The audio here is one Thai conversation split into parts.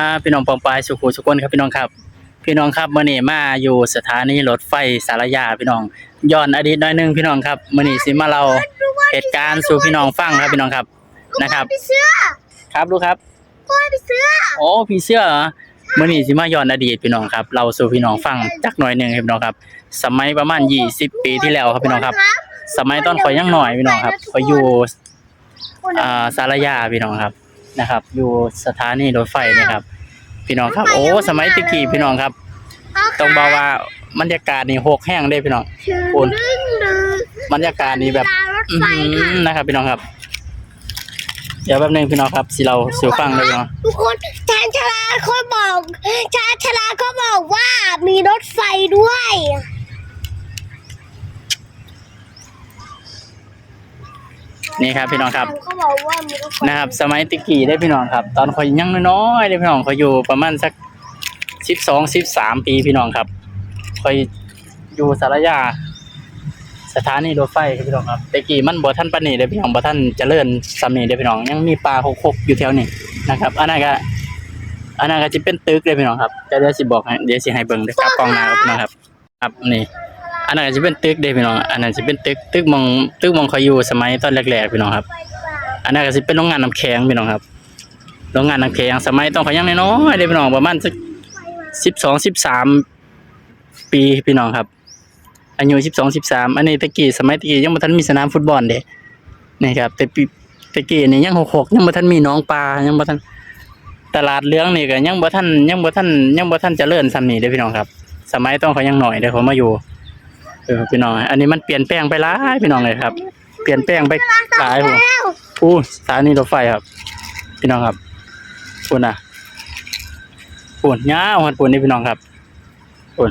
อ่าพี่น้องปองปายสุขุสุคนครับพี่น้องครับ พี่น้องครับมื่อนี้มาอยู่สถานีรถไฟสารยาพี่น้องย้อนอดีตหน้อยหนึงพี่น้องครับมื่อนี้สิมาเราเหตุการณ์สู่พี่น้องฟังครับพี่น้องครับนะครับพี่เสื้อครับลูกครับพ่อพี่เสื้อโอ้พี่เสื้อเหรอมื่อนี้สิมาย้อนอดีตพี่น้องครับ เราสู่พี่น้องฟังจักหน่อยหนึ่งครับพี่น้องครับ สมัยประมาณ20ปีที่แล้วครับพี่น้องครับ สมัยตอนข่อยยังหน่อยพี่น้องครับข่อยอยู่อ่าสารยาพี่น้องครับ นะครับ อยู่สถานีรถไฟเนะครับ พี่น้องครับ โอ้ สมัยตะกี้พี่น้องครับ ต้องบอกว่าบรรยากาศนี่โหกแห้งได้พี่น้องคุณดึงดึงบรรยากาศนี่แบบรถอื้อไฟหืค่ะอนะครับ พี่น้องครับ เดี๋ยวแป๊บนึงพี่น้องครับสิเราสู่ฟังเลยพี่น้องทุกคนชานชาลาเขาบอกชานชาลาเขาบอกว่ามีรถไฟด้วย นี่ครับพี่น้องครับ เขาบอกว่ามีรถไฟนะครับสมัยตะกี้ได้พี่น้องครับ ตอนข่อยยังน้อยๆได้พี่น้องข่อยอยู่ประมาณสักสิบสองสิบสามปีพี่น้องครับข่อยอยู่สารยา สถานีรถไฟครับพี่น้องครับตะกี้มันบ่ทันปานนี้เด้อพี่น้องบ่ทันเจริญสำนี้เด้อพี่น้องยังมีป่าหกๆอยู่แถวนี้นะครับอันนั้นก็อันนั้นก็สิเป็นตึกเด้อพี่น้องครับแต่เดี๋ยวสิบอกให้เดี๋ยวสิให้เบิ่งเด้อครับกล้องหน้าครับพี่น้องครับ ครับนี่ อันนั้นก็สิเป็นตึกเด้พี่น้อง อันนั้นสิเป็นตึกตึกมองตึกมองเขาอยู่สมัยตอนแรกๆพี่น้องครับ อันนั้นก็สิเป็นโรงงานน้ำแข็งพี่น้องครับ โรงงานน้ำแข็งสมัยต้องเขายังน้อยๆเด้พี่น้องประมาณสักสิบสองสิบสามปีพี่น้องครับ อายุสิบสองสิบสามอันนี้ตะกี้สมัยตะกี้ยังบ่ทันมีสนามฟุตบอลเด้นี่ครับแต่ปีตะกี้นี่ยังหกหกยังบ่ทันมีน้องปลายังบ่ทันตลาดเลี้ยงนี่ก็ยังบ่ทันยังบ่ทันยังบ่ทันเจริญส่ำนี้เด้พี่น้องครับ สมัยต้องเขายังหน่อยเด้อเขามาอยู่ เออพี่น้องอันนี้มันเปลี่ยนแปลงไปหลายพี่น้องเลยครับ เปลี่ยนแปลงไปหลายผมแล้วอู้สถานีรถไฟครับ พี่น้องครับปุ่นอะปุ่นย้าวหันปุ่นนี่พี่น้องครับปุ่น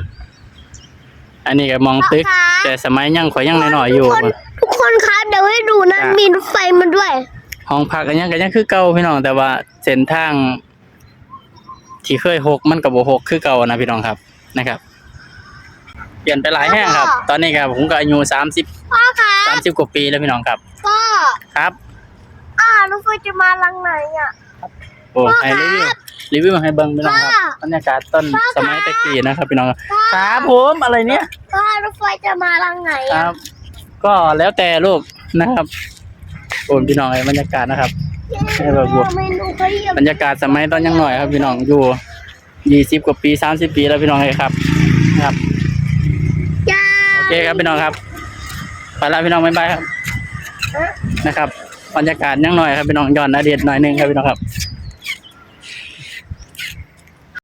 อันนี้ก็มองตึก แต่สมัยยังข่อยยังน้อยๆอยู่ ทุกคนทุกคนครับเดี๋ยวให้ดูนะมีรถไฟมาด้วย ห้องพักอันยังก็ยังคือเก่าพี่น้องแต่ว่าเส้นทางที่เคยหกมันก็บ่หกคือเก่านะพี่น้องครับนะครับเป ลี่ยนไปหลายแห่งครับ ตอนนี้ครับผมก็อายุสามสิบพ่อครับสามสิบกว่าปีแล้วพี่น้องครับพ่อครับ อ่ารถไฟจะมาลังไหนอะโอ้พ่อให้รีวิวครับรีวิวให้เบิ่งพี่น้องครับพ่อบรรยากาศต้นพ่อครับสมัยตะกี้นะครับพี่น้องครับพ่อครับผมอะไรเนี่ยพ่อรถไฟจะมาลังไหนคอะรับ ก็แล้วแต่ลูกนะครับโอนพี่น้องไอ้บรรยากาศนะครับให้แบบบวกเมนูเขาเรียกบรรยากาศสมัยตอนยังหน่อยครับพี่น้องอยู่ยี่สิบกว่าปีสามสิบปีแล้วพี่น้องเลยครับ ครับย โอเคครับพี่น้องครับไปละพี่น้องบ๊ายบายครับนะครับบรรยากาศยังหน่อยครับพี่น้องย้อนอดีตหน่อยหนึงครับพี่น้องครับ